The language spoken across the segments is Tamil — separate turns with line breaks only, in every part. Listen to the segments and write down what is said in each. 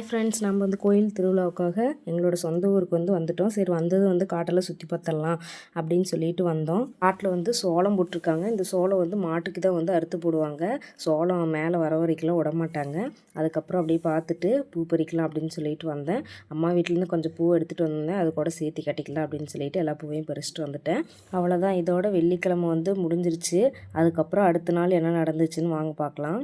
ஹாய் ஃப்ரெண்ட்ஸ் நம்ம வந்து கோயில் திருவிழாவுக்காக எங்களோட சொந்த ஊருக்கு வந்து வந்துட்டோம். சரி வந்தது வந்து காட்டெல்லாம் சுற்றி பார்த்தரலாம் அப்படின்னு சொல்லிட்டு வந்தோம். காட்டில் வந்து சோளம் போட்டிருக்காங்க. இந்த சோளம் வந்து மாட்டுக்கு தான் வந்து அறுத்து போடுவாங்க. சோளம் மேலே வர வரைக்கும்லாம் விட மாட்டாங்க அதுக்கப்புறம் அப்படியே பார்த்துட்டு பூ பறிக்கலாம் அப்படின்னு சொல்லிட்டு வந்தேன். அம்மா வீட்டிலேருந்து கொஞ்சம் பூ எடுத்துகிட்டு வந்தேன். அது கூட சேர்த்து கட்டிக்கலாம் அப்படின்னு சொல்லிட்டு எல்லா பூவையும் பறிச்சுட்டு வந்துட்டேன். அவ்வளோதான் இதோட வெள்ளிக்கிழமை வந்து முடிஞ்சிருச்சு. அதுக்கப்புறம் அடுத்த நாள் என்ன நடந்துச்சுன்னு வாங்க பார்க்கலாம்.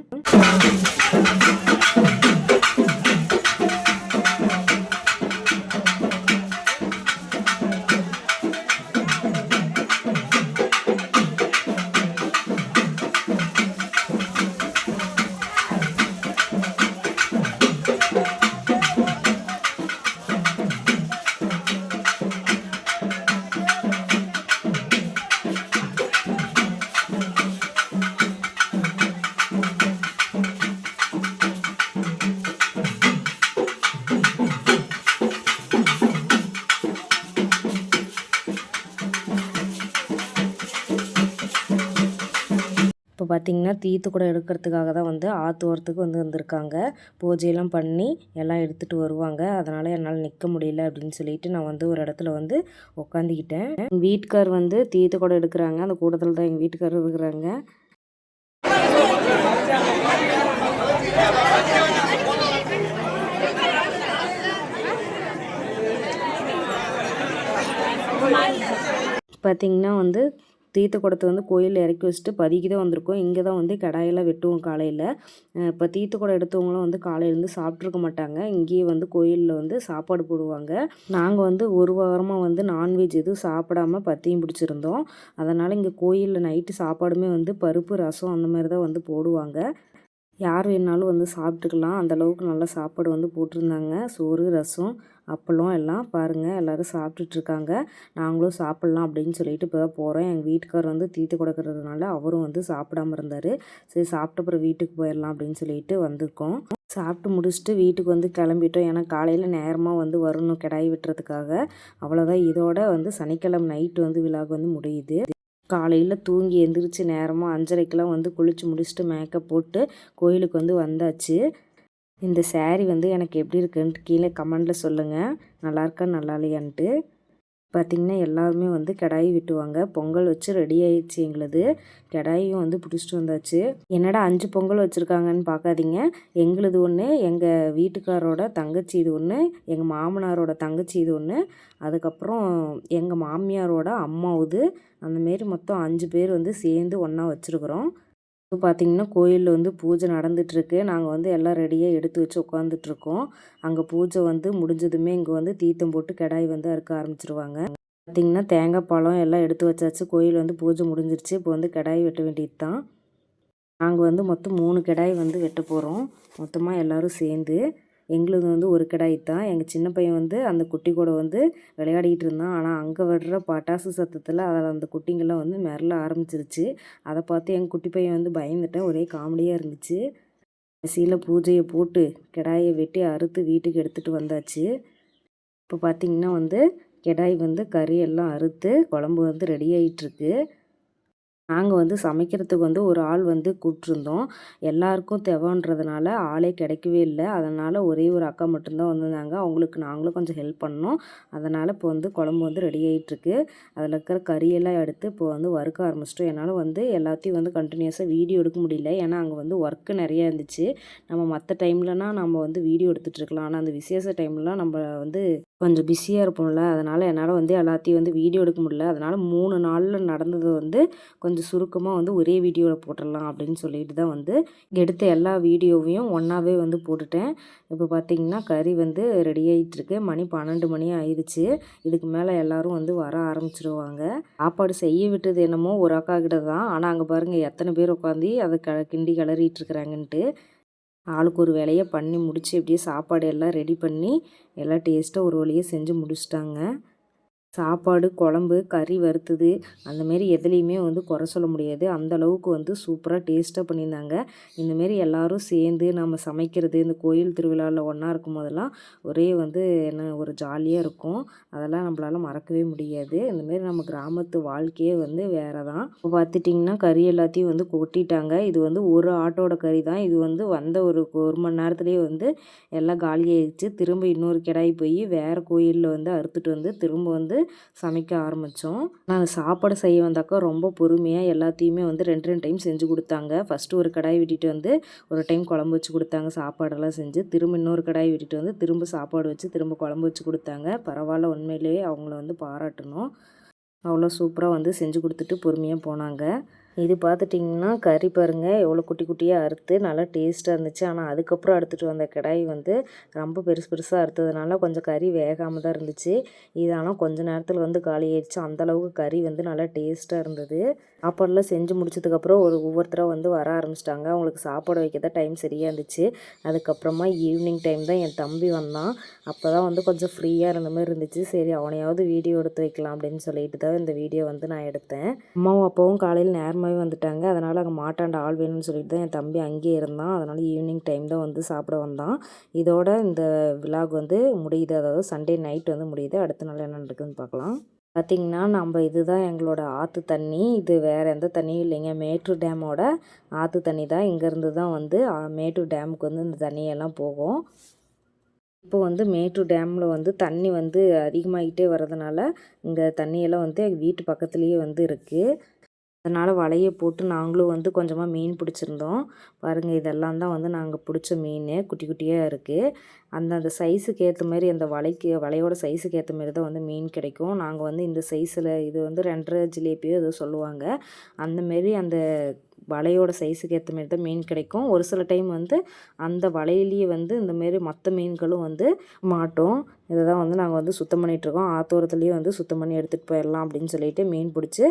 இப்போ பார்த்திங்கன்னா தீத்து கூட எடுக்கிறதுக்காக தான் வந்து ஆற்று ஓரத்துக்கு வந்து வந்திருக்காங்க. பூஜையெல்லாம் பண்ணி எல்லாம் எடுத்துகிட்டு வருவாங்க. அதனால் என்னால் நிற்க முடியல அப்படின்னு சொல்லிட்டு நான் வந்து ஒரு இடத்துல வந்து உக்காந்துக்கிட்டேன். எங்கள் வீட்டுக்கார் வந்து தீத்து கூட எடுக்கிறாங்க. அந்த கூட்டத்தில் தான் எங்கள் வீட்டுக்காரர் இருக்கிறாங்க. பார்த்திங்கன்னா வந்து தீர்த்த குடத்தை வந்து கோயிலில் இறக்கி வச்சுட்டு பதிக்கு தான் வந்திருக்கோம். இங்கே தான் வந்து கடாயெல்லாம் வெட்டுவோம் காலையில். இப்போ தீர்த்த குடம் எடுத்தவங்களும் வந்து காலையிலேருந்து சாப்பிட்ருக்க மாட்டாங்க. இங்கேயே வந்து கோயிலில் வந்து சாப்பாடு போடுவாங்க. நாங்கள் வந்து ஒரு வாரமாக வந்து நான்வெஜ் எதுவும் சாப்பிடாம பத்தியும் பிடிச்சிருந்தோம். அதனால் இங்கே கோயிலில் நைட்டு சாப்பாடுமே வந்து பருப்பு ரசம் அந்த மாதிரி தான் வந்து போடுவாங்க. யார் வேணாலும் வந்து சாப்பிட்டுக்கலாம். அந்தளவுக்கு நல்ல சாப்பாடு வந்து போட்டிருந்தாங்க. சோறு ரசம். அப்பளம் எல்லாம் பாருங்கள் எல்லோரும் சாப்பிட்டுட்ருக்காங்க. நாங்களும் சாப்பிட்லாம் அப்படின்னு சொல்லிட்டு இப்போ தான் போகிறோம் எங்கள் வீட்டுக்கார் வந்து தீத்து கொடுக்கறதுனால அவரும் வந்து சாப்பிடாம இருந்தார். சரி சாப்பிட்ட அப்புறம் வீட்டுக்கு போயிடலாம் அப்படின்னு சொல்லிட்டு வந்திருக்கோம். சாப்பிட்டு முடிச்சுட்டு வீட்டுக்கு வந்து கிளம்பிட்டோம். ஏன்னா காலையில் நேரமாக வந்து வரணும் கிடாய் விட்டுறதுக்காக. அவ்வளோதான் இதோட வந்து சனிக்கிழமை நைட்டு வந்து விழாவுக்கு வந்து முடியுது. காலையில் தூங்கி எந்திரிச்சு நேரமாக அஞ்சரைக்கெலாம் வந்து குளித்து முடிச்சுட்டு மேக்கப் போட்டு கோயிலுக்கு வந்து வந்தாச்சு. இந்த சேரீ வந்து எனக்கு எப்படி இருக்குன்ட்டு கீழே கமெண்டில் சொல்லுங்கள் நல்லா இருக்கா நல்லா இல்லையான்ட்டு. பார்த்திங்கன்னா எல்லாருமே வந்து கிடாயி விட்டுவாங்க. பொங்கல் வச்சு ரெடி ஆயிடுச்சு எங்களுது. கிடாயும் வந்து பிடிச்சிட்டு வந்தாச்சு. என்னடா அஞ்சு பொங்கல் வச்சுருக்காங்கன்னு பார்க்காதீங்க எங்களுது ஒன்று எங்கள் வீட்டுக்காரோட தங்கச்சி இது ஒன்று எங்கள் மாமனாரோட தங்கச்சி இது ஒன்று அதுக்கப்புறம் எங்கள் மாமியாரோட அம்மாவுது அந்தமாரி மொத்தம் அஞ்சு பேர் வந்து சேர்ந்து ஒன்றா வச்சுருக்குறோம். இப்போ பார்த்திங்கன்னா கோயிலில் வந்து பூஜை நடந்துகிட்ருக்கு நாங்கள் வந்து எல்லாம் ரெடியாக எடுத்து வச்சு உட்காந்துட்ருக்கோம் அங்கே பூஜை வந்து முடிஞ்சதுமே இங்கே வந்து தீர்த்தம் போட்டு கிடாய் வந்து அறுக்க ஆரம்பிச்சிருவாங்க. பார்த்திங்கன்னா தேங்காய் பழம் எல்லாம் எடுத்து வச்சாச்சு. கோயில் வந்து பூஜை முடிஞ்சிருச்சு. இப்போ வந்து கிடாய் வெட்ட வேண்டியது தான் நாங்கள் வந்து மொத்தம் மூணு கிடாய் வந்து வெட்ட போகிறோம் மொத்தமாக எல்லோரும் சேர்ந்து எங்களுது வந்து ஒரு கிடாய் தான். எங்கள் சின்ன பையன் வந்து அந்த குட்டி கூட வந்து விளையாடிக்கிட்டு இருந்தான். ஆனால் அங்கே விடுற பட்டாசு சத்தத்தில் அதில் அந்த குட்டிங்கெல்லாம் வந்து மிரள ஆரம்பிச்சிருச்சு. அதை பார்த்து எங்கள் குட்டி பையன் வந்து பயந்துட்டேன். ஒரே காமெடியாக இருந்துச்சு. கடைசியில் பூஜையை போட்டு கிடாயை வெட்டி அறுத்து வீட்டுக்கு எடுத்துகிட்டு வந்தாச்சு. இப்போ பார்த்திங்கன்னா வந்து கிடாய் வந்து கறி எல்லாம் அறுத்து குழம்பு வந்து ரெடி ஆகிட்டுருக்கு நாங்கள் வந்து சமைக்கிறதுக்கு வந்து ஒரு ஆள் வந்து கூப்பிட்ருந்தோம் எல்லாருக்கும் தேவைன்றதுனால ஆளே கிடைக்கவே இல்லை. அதனால் ஒரே ஒரு அக்கா மட்டும்தான் வந்திருந்தாங்க. அவங்களுக்கு நாங்களும் கொஞ்சம் ஹெல்ப் பண்ணோம். அதனால் இப்போ வந்து குழம்பு வந்து ரெடி ஆகிட்டுருக்கு அதில் இருக்கிற கறியெல்லாம் எடுத்து இப்போ வந்து வறுக்க ஆரம்பிச்சிட்டோம். என்னால் வந்து எல்லாத்தையும் வந்து கண்டினியூஸாக வீடியோ எடுக்க முடியல. ஏன்னா அங்கே வந்து ஒர்க்கு நிறையா இருந்துச்சு. நம்ம மற்ற டைம்லனால் நம்ம வந்து வீடியோ எடுத்துகிட்ருக்கலாம் ஆனால் அந்த விசேஷ டைம்லாம் நம்ம வந்து கொஞ்சம் பிஸியாக இருப்போம்ல அதனால் என்னால் வந்து எல்லாத்தையும் வந்து வீடியோ எடுக்க முடியல. அதனால் மூணு நாளில் நடந்தது வந்து கொஞ்சம் சுருக்கமாக வந்து ஒரே வீடியோவில் போட்டுடலாம் அப்படின்னு சொல்லிட்டு தான் வந்து எடுத்த எல்லா வீடியோவையும் ஒன்றாவே வந்து போட்டுட்டேன். இப்போ பார்த்திங்கன்னா கறி வந்து ரெடி ஆகிட்டுருக்கு மணி பன்னெண்டு மணி ஆயிடுச்சு இதுக்கு மேலே எல்லோரும் வந்து வர ஆரம்பிச்சிருவாங்க. சாப்பாடு செய்ய விட்டது என்னமோ ஒரு அக்கா கிட்ட தான் ஆனால் அங்கே பாருங்கள் எத்தனை பேர் உட்காந்து அதை க கிண்டி கிளறிட்டு இருக்கிறாங்கன்ட்டு. ஆளுக்கு ஒரு வேலையை பண்ணி முடித்து எப்படியே சாப்பாடு எல்லாம் ரெடி பண்ணி எல்லாம் டேஸ்ட்டாக ஒரு வழியாக செஞ்சு முடிச்சிட்டாங்க. சாப்பாடு குழம்பு கறி வறுத்தது அந்தமாரி எதுலேயுமே வந்து குறை சொல்ல முடியாது. அந்தளவுக்கு வந்து சூப்பராக டேஸ்ட்டாக பண்ணியிருந்தாங்க. இந்தமாரி எல்லாரும் சேர்ந்து நம்ம சமைக்கிறது இந்த கோயில் திருவிழாவில் ஒன்றா இருக்கும் போதெல்லாம் ஒரே வந்து என்ன ஒரு ஜாலியாக இருக்கும். அதெல்லாம் நம்மளால் மறக்கவே முடியாது. இந்தமாரி நம்ம கிராமத்து வாழ்க்கையே வந்து வேறு தான் இப்போ பார்த்துட்டிங்கன்னா கறி எல்லாத்தையும் வந்து கொட்டிட்டாங்க. இது வந்து ஒரு ஆட்டோட கறி தான். இது வந்து வந்த ஒரு ஒரு மணி நேரத்துலேயே வந்து எல்லாம் காலியாகிடுச்சு திரும்ப இன்னொரு கிடாய் போய் வேறு கோயிலில் வந்து அறுத்துட்டு வந்து திரும்ப வந்து சமைக்க ஆரம்பித்தோம் நாங்கள் சாப்பாடு செய்ய வந்தாக்கா ரொம்ப பொறுமையாக எல்லாத்தையுமே வந்து ரெண்டு ரெண்டு டைம் செஞ்சு கொடுத்தாங்க. ஃபஸ்ட்டு ஒரு கடாய் விட்டுட்டு வந்து ஒரு டைம் குழம்பு வச்சு கொடுத்தாங்க. சாப்பாடெல்லாம் செஞ்சு திரும்ப இன்னொரு கடாய் விட்டுட்டு வந்து திரும்ப சாப்பாடு வச்சு திரும்ப குழம்பு வச்சு கொடுத்தாங்க. பரவாயில்ல உண்மையிலேயே அவங்கள வந்து பாராட்டணும். அவ்வளோ சூப்பராக வந்து செஞ்சு கொடுத்துட்டு பொறுமையாக போனாங்க. இது பார்த்துட்டிங்கன்னா கறி பாருங்கள் எவ்வளோ குட்டி குட்டியாக அறுத்து நல்லா டேஸ்ட்டாக இருந்துச்சு. ஆனால் அதுக்கப்புறம் அறுத்துட்டு வந்த கடாய் வந்து ரொம்ப பெருசு பெருசாக அறுத்ததுனால கொஞ்சம் கறி வேகாமல் தான் இருந்துச்சு. இது ஆனால் நேரத்தில் வந்து காலி ஆயிடுச்சு. அந்தளவுக்கு கறி வந்து நல்லா டேஸ்ட்டாக இருந்தது. சாப்பாடெல்லாம் செஞ்சு முடிச்சதுக்கப்புறம் ஒரு ஒவ்வொருத்தராக வந்து வர ஆரம்பிச்சிட்டாங்க. அவங்களுக்கு சாப்பாடு வைக்க தான் டைம் சரியாக இருந்துச்சு. அதுக்கப்புறமா ஈவினிங் டைம் தான் என் தம்பி வந்தான். அப்போ தான் வந்து கொஞ்சம் ஃப்ரீயாக இருந்த மாதிரி இருந்துச்சு. சரி அவனையாவது வீடியோ எடுத்து வைக்கலாம் அப்படின்னு சொல்லிட்டு தான் இந்த வீடியோ வந்து நான் எடுத்தேன். அம்மாவும் அப்பாவும் காலையில் நேரமாகவே வந்துட்டாங்க. அதனால் அங்கே மாட்டாண்ட ஆள் வேணும்னு சொல்லிட்டு தான் என் தம்பி அங்கேயே இருந்தான். அதனால் ஈவினிங் டைம் தான் வந்து சாப்பிட வந்தான். இதோட இந்த விலாக் வந்து முடியுது. அதாவது சண்டே நைட் வந்து முடியுது. அடுத்த நாள் என்ன நடக்குதுன்னு பார்க்கலாம். பார்த்திங்கன்னா நம்ம இதுதான் எங்களோட ஆற்று தண்ணி. இது வேறு எந்த தண்ணியும் இல்லைங்க. மேட்டூர் டேமோட ஆற்று தண்ணி தான். இங்கேருந்து தான் வந்து மேட்டூர் டேமுக்கு வந்து இந்த தண்ணியெல்லாம் போகும். இப்போ வந்து மேட்டூர் டேமில் வந்து தண்ணி வந்து அதிகமாகிட்டே வர்றதுனால இந்த தண்ணியெல்லாம் வந்து வீட்டு பக்கத்துலேயே வந்து இருக்குது அதனால் வலையை போட்டு நாங்களும் வந்து கொஞ்சமாக மீன் பிடிச்சிருந்தோம். பாருங்கள் இதெல்லாம் தான் வந்து நாங்கள் பிடிச்ச மீன். குட்டி குட்டியாக இருக்குது அந்தந்த சைஸுக்கு ஏற்ற மாதிரி அந்த வலைக்கு வலையோட சைஸுக்கு ஏற்ற மாதிரி தான் வந்து மீன் கிடைக்கும். நாங்கள் வந்து இந்த சைஸில் இது வந்து ரெண்டரை ஜிலேபியோ ஏதோ சொல்லுவாங்க. அந்தமாரி அந்த வலையோட சைஸுக்கு ஏற்ற மாரி தான் மீன் கிடைக்கும். ஒரு சில டைம் வந்து அந்த வலையிலேயே வந்து இந்தமாரி மற்ற மீன்களும் வந்து மாட்டோம். இதை தான் வந்து நாங்கள் வந்து சுத்தம் பண்ணிகிட்ருக்கோம் ஆத்தோரத்துலேயே வந்து சுத்தம் பண்ணி எடுத்துகிட்டு போயிடலாம் அப்படின்னு சொல்லிட்டு மீன் பிடிச்சி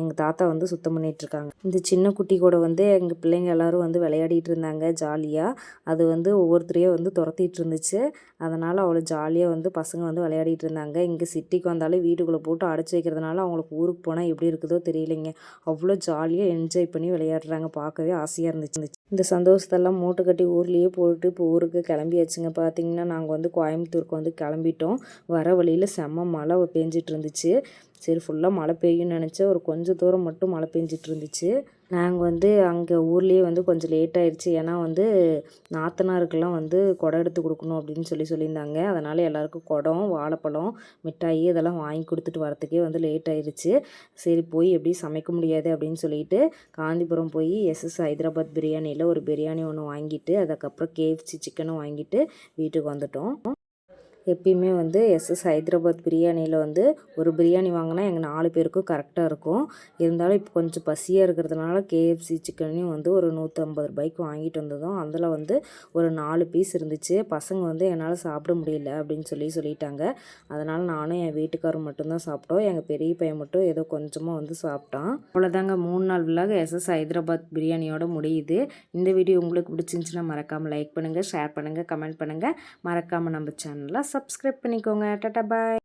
எங்கள் தாத்தா வந்து சுத்தம் பண்ணிகிட்ருக்காங்க இந்த சின்ன குட்டி கூட வந்து எங்கள் பிள்ளைங்க எல்லோரும் வந்து விளையாடிட்டு இருந்தாங்க ஜாலியாக அது வந்து ஒவ்வொருத்தரையும் வந்து துரத்திட்டு இருந்துச்சு. அதனால் அவ்வளோ ஜாலியாக வந்து பசங்க வந்து விளையாடிட்டு இருந்தாங்க. இங்கே சிட்டிக்கு வந்தாலும் வீட்டுக்குள்ளே போட்டு அடைச்சி வைக்கிறதுனால அவங்களுக்கு ஊருக்கு போனால் எப்படி இருக்குதோ தெரியலைங்க. அவ்வளோ ஜாலியாக என்ஜாய் பண்ணி விளையாடுறாங்க. பார்க்கவே ஆசையாக இருந்துச்சு. இந்த சந்தோஷத்தெல்லாம் மூட்டை கட்டி ஊர்லேயே போட்டு இப்போ ஊருக்கு கிளம்பியாச்சுங்க. பார்த்தீங்கன்னா நாங்கள் வந்து கோயம்புத்தூருக்கு வந்து கிளம்பிட்டோம். வர வழியில் செம்ம மழை பெஞ்சிட்டு இருந்துச்சு. சரி ஃபுல்லாக மழை பெய்யும்னு நினச்சேன். ஒரு கொஞ்சம் தூரம் மட்டும் மழை பெஞ்சிட்டு இருந்துச்சு. நாங்கள் வந்து அங்கே ஊர்லேயே வந்து கொஞ்சம் லேட் ஆயிடுச்சு ஏன்னா வந்து நாத்தனாருக்கெல்லாம் வந்து குடம் எடுத்து கொடுக்கணும் அப்படின்னு சொல்லி சொல்லியிருந்தாங்க. அதனால் எல்லாருக்கும் குடம் வாழைப்பழம் மிட்டாயி இதெல்லாம் வாங்கி கொடுத்துட்டு வரத்துக்கே வந்து லேட் ஆயிடுச்சு சரி போய் எப்படி சமைக்க முடியாது அப்படின்னு சொல்லிட்டு காந்திபுரம் போய் எஸ்எஸ் ஹைதராபாத் பிரியாணியில் ஒரு பிரியாணி ஒன்று வாங்கிட்டு அதுக்கப்புறம் கேஎஃப்சி சிக்கனும் வாங்கிட்டு வீட்டுக்கு வந்துட்டோம். எப்பயுமே வந்து எஸ்எஸ் ஹைதராபாத் பிரியாணியில் வந்து ஒரு பிரியாணி வாங்கினா எங்கள் நாலு பேருக்கும் கரெக்டாக இருக்கும். இருந்தாலும் இப்போ கொஞ்சம் பசியாக இருக்கிறதுனால கேஎஃப்சி சிக்கனையும் வந்து ஒரு நூற்றம்பது ரூபாய்க்கு வாங்கிட்டு வந்ததும் அதில் வந்து ஒரு நாலு பீஸ் இருந்துச்சு. பசங்க வந்து என்னால் சாப்பிட முடியல அப்படின்னு சொல்லி சொல்லிட்டாங்க. அதனால் நானும் என் வீட்டுக்காரர் மட்டும்தான் சாப்பிட்டோம். எங்கள் பெரிய பையன் மட்டும் ஏதோ கொஞ்சமாக வந்து சாப்பிட்டான். அவ்வளோதாங்க மூணு நாள் விழாக எஸ்எஸ் ஹைதராபாத் பிரியாணியோட முடியுது. இந்த வீடியோ உங்களுக்கு பிடிச்சிருந்துச்சின்னா மறக்காமல் லைக் பண்ணுங்கள் ஷேர் பண்ணுங்கள் கமெண்ட் பண்ணுங்கள் மறக்காமல் நம்ம சேனலில் சப்ஸ்கிரைப் பண்ணிக்கோங்க டாட்டா பாய்